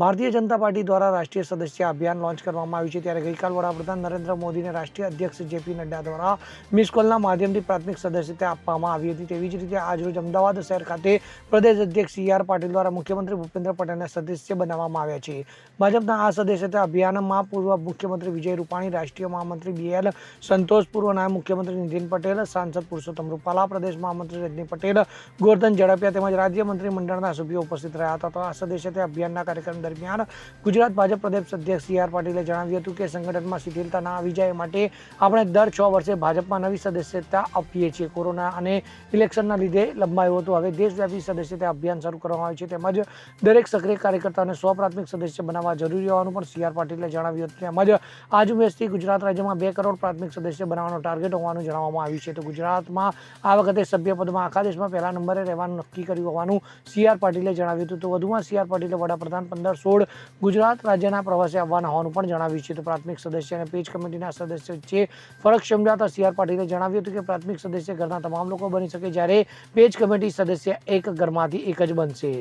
Bharatiya Janata party દ્વારા રાષ્ટ્રીય સદસ્ય અભિયાન લોન્ચ કરવામાં આવ્યું છે ત્યારે ગઈકાલ વડાપ્રધાન નરેન્દ્ર મોદીને રાષ્ટ્રીય અધ્યક્ષ જેપી નડ્ડા દ્વારા મિસ કોલના માધ્યમથી પ્રાથમિક સદસ્યતા આપવામાં આવી હતી. તેવી જ રીતે આજરોજ અમદાવાદ શહેર ખાતે પ્રદેશ અધ્યક્ષ સી આર પાટીલ દ્વારા મુખ્યમંત્રી ભૂપેન્દ્ર પટેલને સદસ્ય બનાવવામાં આવ્યા છે. ભાજપના આ સદસ્યતા અભિયાનમાં પૂર્વ મુખ્યમંત્રી વિજય રૂપાણી, રાષ્ટ્રીય મહામંત્રી બી એલ સંતોષ પૂર્વ નાયબ મુખ્યમંત્રી નીતિન પટેલ, સાંસદ પુરુષોત્તમ રૂપાલા, પ્રદેશ મહામંત્રી રજની પટેલ ગોરધન ઝડપિયા તેમજ રાજ્ય મંત્રીમંડળના સભ્યો ઉપસ્થિત રહ્યા હતા. તો આ સદસ્યતા અભિયાનના કાર્યક્રમ દરમિયાન ગુજરાત ભાજપ પ્રદેશ અધ્યક્ષ સી આર પાટીલે જણાવ્યું હતું કે સંગઠનમાં શિથિલતા ના આવી જાય માટે આપણે દર છ વર્ષે ભાજપમાં નવી સદસ્યતા આપીએ છીએ. કોરોના અને ઇલેક્શનના લીધે લંબાયું હતું. હવે દેશવ્યાપી સદસ્યતા અભિયાન શરૂ કરવામાં આવ્યું છે. તેમજ દરેક સક્રિય કાર્યકર્તાને સ્વ પ્રાથમિક સદસ્ય બનાવવા જરૂરી હોવાનું પણ સી આર પાટીલે જણાવ્યું હતું. તેમજ આ ઝુંબેશથી ગુજરાત રાજ્યમાં બે કરોડ પ્રાથમિક સદસ્ય બનાવવાનો ટાર્ગેટ હોવાનું જણાવવામાં આવ્યું છે. તો ગુજરાતમાં આ વખતે સભ્યપદમાં આખા દેશમાં પહેલા નંબરે રહેવાનું નક્કી કર્યું હોવાનું સી આર પાટીલે જણાવ્યું હતું. તો વધુમાં સી આર પાટીલે વડાપ્રધાન પંદર સોળ ગુજરાત રાજ્યના પ્રવાસે આવવાના હોવાનું પણ જણાવ્યું છે. તો પ્રાથમિક સદસ્ય અને પેજ કમિટીના સદસ્ય વચ્ચે ફરક સમજાતા સી આર પાટીલે જણાવ્યું હતું કે પ્રાથમિક સદસ્ય ઘરના તમામ લોકો બની શકે જ્યારે પેજ કમિટી સદસ્ય એક ઘરમાંથી એક જ બનશે.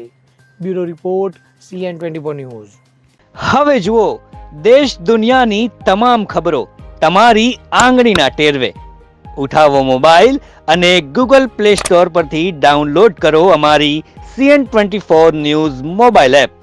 Bureau report, CN twenty four news. હવે જુઓ, દેશ દુનિયાની તમામ ખબરો તમારી આંગળીના ટેરવે. ઉઠાવો મોબાઈલ અને ગૂગલ પ્લે સ્ટોર પરથી ડાઉનલોડ કરો અમારી CN twenty four news mobile app.